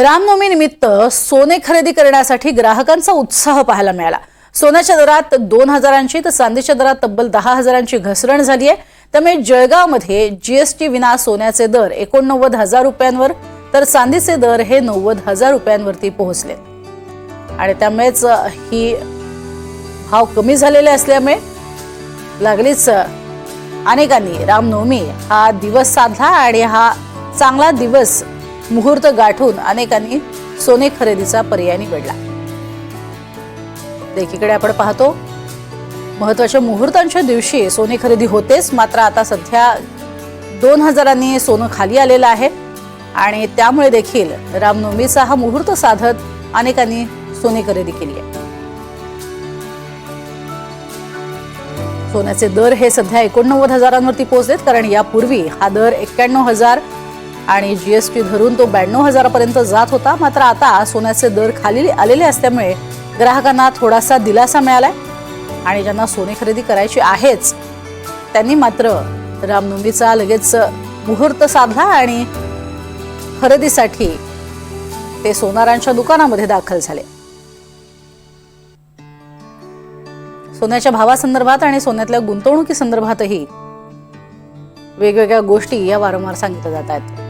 रामनवमीनिमित्त सोने खरेदी करण्यासाठी ग्राहकांचा उत्साह पाहायला मिळाला. सोन्याच्या दरात दोन हजारांची तर चांदीच्या दरात तब्बल दहा हजारांची घसरण झाली आहे. त्यामुळे जळगावमध्ये जीएसटी विना सोन्याचे दर एकोणनव्वद हजार रुपयांवर तर चांदीचे दर हे नव्वद हजार रुपयांवरती पोहोचले. आणि त्यामुळेच ही भाव कमी झालेले असल्यामुळे लागलीच अनेकांनी रामनवमी हा दिवस साधला आणि हा चांगला दिवस मुहूर्त गाठून अनेकांनी सोने खरेदीचा पर्याय निवडला. एकीकडे आपण पाहतो महत्त्वाच्या मुहूर्तांच्या दिवशी सोने खरेदी होतेच मात्र आता सध्या दोन हजारांनी सोनं खाली आलेलं आहे आणि त्यामुळे देखील रामनवमीचा हा मुहूर्त साधत अनेकांनी सोने खरेदी केली आहे. सोन्याचे दर हे सध्या एकोणनव्वद हजारांवरती पोहोचलेत कारण यापूर्वी हा दर एक्क्याण्णव हजार आणि जीएसटी धरून तो ब्याण्णव हजारापर्यंत जात होता. मात्र आता सोन्याचे दर खाली आलेले असल्यामुळे ग्राहकांना थोडासा दिलासा मिळालाय आणि ज्यांना सोने खरेदी करायची आहेच त्यांनी मात्र रामनवमीचा लगेच मुहूर्त साधला आणि खरेदीसाठी ते सोनारांच्या दुकानामध्ये दाखल झाले. सोन्याच्या भावासंदर्भात आणि सोन्यातल्या गुंतवणुकीसंदर्भातही वेगवेगळ्या गोष्टी या वारंवार सांगितल्या जात आहेत.